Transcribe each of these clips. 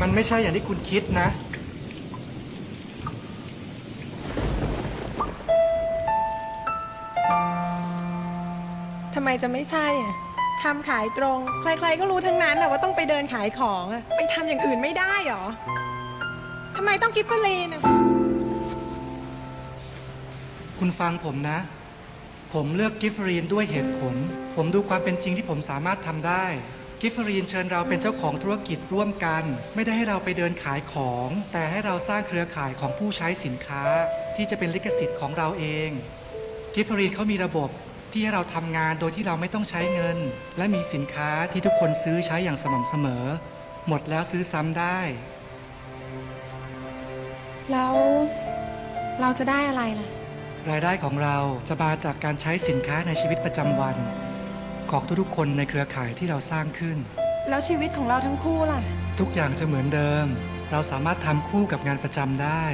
มันไม่ใช่อย่างที่คุณคิดนะ ทำไมจะไม่ใช่อะทำขายตรง ใครๆก็รู้ทั้งนั้นนะว่าต้องไปเดินขายของอะไปทำอย่างอื่นไม่ได้หรอ ทำไมต้องกิฟเฟอรีนอะคุณฟังผมนะ ผมเลือกกิฟฟรีนด้วยเหตุผล ผมดูความเป็นจริงที่ผมสามารถทำได้ กิฟฟรีนเชิญเราเป็นเจ้าของธุรกิจร่วมกัน ไม่ได้ให้เราไปเดินขายของ แต่ให้เราสร้างเครือข่ายของผู้ใช้สินค้า ที่จะเป็นลิขสิทธิ์ของเราเองกิฟฟรีนเขามีระบบที่ให้เราทำงานโดยที่เราไม่ต้องใช้เงิน และมีสินค้าที่ทุกคนซื้อใช้อย่างสม่ำเสมอ หมดแล้วซื้อซ้ำได้ แล้วเราจะได้อะไรล่ะ รายได้ของเราจะมาจากการใช้สินค้าในชีวิตประจำวัน ของทุกๆ คนในเครือข่ายที่เราสร้างขึ้น แล้วชีวิตของเราทั้งคู่ล่ะ ทุกอย่างจะเหมือนเดิม เราสามารถทำคู่กับงานประจำได้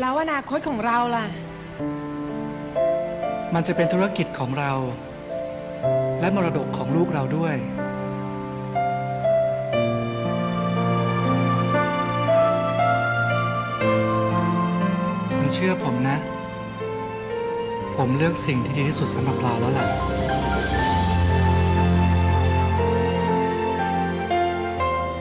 แล้วอนาคตของเราล่ะ มันจะเป็นธุรกิจของเรา และมรดกของลูกเราด้วย คุณเชื่อผมนะ ผมเลือกสิ่งที่ดีที่สุดสำหรับเราแล้วแหละ